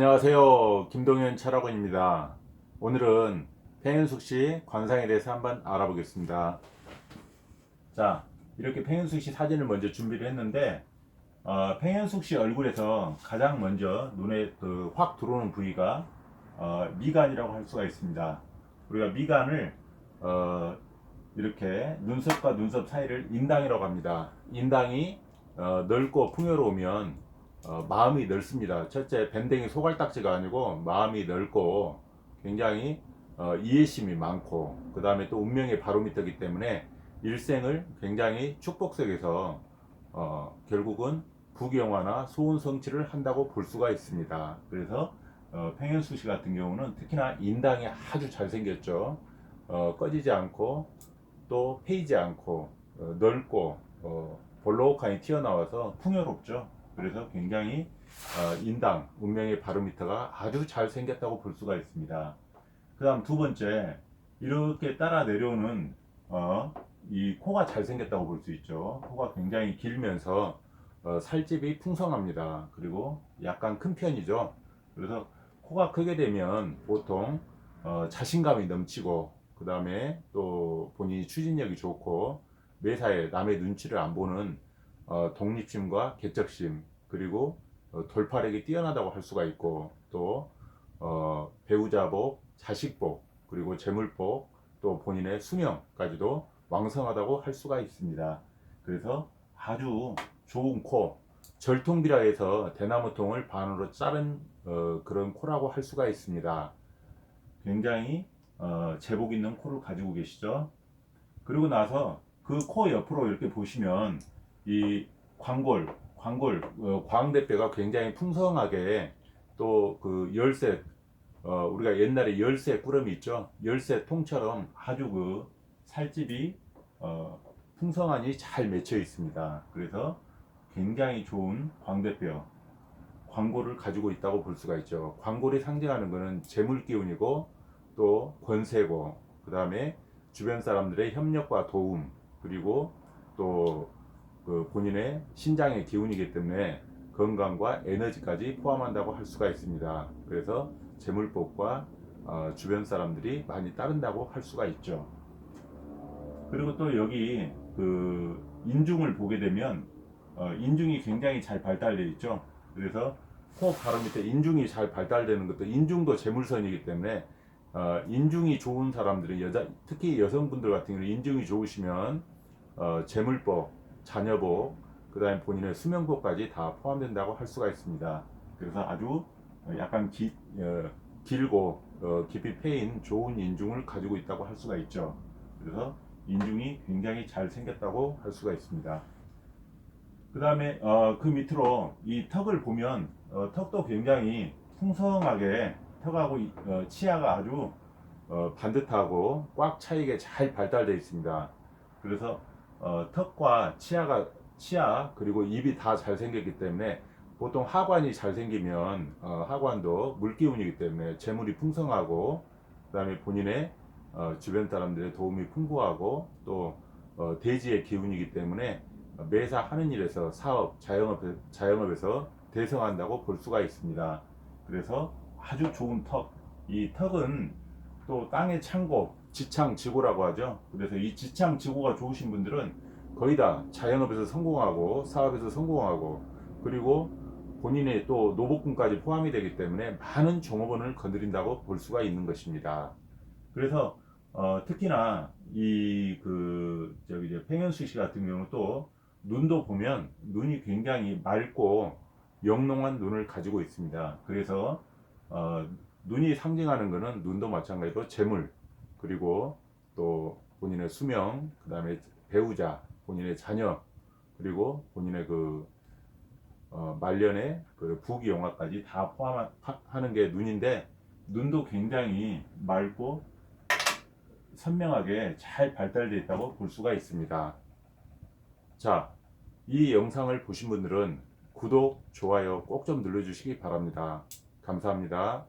안녕하세요. 김동현 철학원입니다. 오늘은 팽현숙 씨 관상에 대해서 한번 알아보겠습니다. 자, 이렇게 팽현숙 씨 사진을 먼저 준비를 했는데, 어, 팽현숙 씨 얼굴에서 가장 먼저 눈에 그 확 들어오는 부위가 어, 미간이라고 할 수가 있습니다. 우리가 미간을 어, 이렇게 눈썹과 눈썹 사이를 인당이라고 합니다. 인당이 어, 넓고 풍요로우면 어, 마음이 넓습니다. 첫째 밴댕이 소갈딱지가 아니고 마음이 넓고 굉장히 어, 이해심이 많고 그 다음에 또 운명의 바로미터이기 때문에 일생을 굉장히 축복 속에서 어, 결국은 부경화나 소운 성취를 한다고 볼 수가 있습니다. 그래서 어, 팽현수 씨 같은 경우는 특히나 인당이 아주 잘생겼죠. 어, 꺼지지 않고 또 패이지 않고 어, 넓고 어, 볼록하게 튀어나와서 풍요롭죠. 그래서 굉장히 어, 인당 운명의 바로미터가 아주 잘 생겼다고 볼 수가 있습니다. 그 다음 두 번째 이렇게 따라 내려오는 어, 이 코가 잘 생겼다고 볼 수 있죠. 코가 굉장히 길면서 어, 살집이 풍성합니다. 그리고 약간 큰 편이죠. 그래서 코가 크게 되면 보통 어, 자신감이 넘치고 그 다음에 또 본인이 추진력이 좋고 매사에 남의 눈치를 안 보는 어, 독립심과 개척심 그리고 어, 돌파력이 뛰어나다고 할 수가 있고 또 어, 배우자복, 자식복 그리고 재물복 또 본인의 수명까지도 왕성하다고 할 수가 있습니다. 그래서 아주 좋은 코 절통비라 해서 대나무통을 반으로 자른 어, 그런 코라고 할 수가 있습니다. 굉장히 어, 제복 있는 코를 가지고 계시죠. 그리고 나서 그 코 옆으로 이렇게 보시면 이 광골, 광골, 어, 광대뼈가 굉장히 풍성하게 또 그 열쇠, 어, 우리가 옛날에 열쇠 꾸러미 있죠? 열쇠 통처럼 아주 그 살집이 어, 풍성하니 잘 맺혀 있습니다. 그래서 굉장히 좋은 광대뼈, 광골을 가지고 있다고 볼 수가 있죠. 광골이 상징하는 것은 재물 기운이고 또 권세고 그 다음에 주변 사람들의 협력과 도움 그리고 또그 본인의 신장의 기운이기 때문에 건강과 에너지까지 포함한다고 할 수가 있습니다. 그래서 재물복과 어, 주변 사람들이 많이 따른다고 할 수가 있죠. 그리고 또 여기 그 인중을 보게 되면 어, 인중이 굉장히 잘 발달되어 있죠. 그래서 코 바로 밑에 인중이 잘 발달되는 것도 인중도 재물선이기 때문에 어, 인중이 좋은 사람들은 여자 특히 여성분들 같은 경우는 인중이 좋으시면 어, 재물복, 자녀복, 그다음에 본인의 수명복까지 다 포함된다고 할 수가 있습니다. 그래서 아주 약간 기, 어, 길고 어, 깊이 패인 좋은 인중을 가지고 있다고 할 수가 있죠. 그래서 인중이 굉장히 잘 생겼다고 할 수가 있습니다. 그 다음에 어, 그 밑으로 이 턱을 보면 어, 턱도 굉장히 풍성하게 턱하고 이- 어, 치아가 아주 어, 반듯하고 꽉 차이게 잘 발달되어 있습니다. 그래서 어, 턱과 치아가 치아 그리고 입이 다 잘 생겼기 때문에 보통 하관이 잘 생기면 어, 하관도 물기운이기 때문에 재물이 풍성하고 그다음에 본인의 어, 주변 사람들의 도움이 풍부하고 또 어, 대지의 기운이기 때문에 매사 하는 일에서 사업, 자영업, 자영업에서 대성한다고 볼 수가 있습니다. 그래서 아주 좋은 턱. 이 턱은 또 땅의 창고, 지창 지고라고 하죠. 그래서 이 지창 지고가 좋으신 분들은 거의 다 자영업에서 성공하고 사업에서 성공하고 그리고 본인의 또 노복군까지 포함이 되기 때문에 많은 종업원을 건드린다고 볼 수가 있는 것입니다. 그래서 어, 특히나 이 그 저기 이제 팽현수 씨 같은 경우 또 눈도 보면 눈이 굉장히 맑고 영롱한 눈을 가지고 있습니다. 그래서 어, 눈이 상징하는 것은 눈도 마찬가지로 재물 그리고 또 본인의 수명 그 다음에 배우자 본인의 자녀 그리고 본인의 그 어, 말년의 그 부귀영화까지 다 포함하는 게 눈인데 눈도 굉장히 맑고 선명하게 잘 발달되어 있다고 볼 수가 있습니다. 자, 이 영상을 보신 분들은 구독, 좋아요 꼭 좀 눌러주시기 바랍니다. 감사합니다.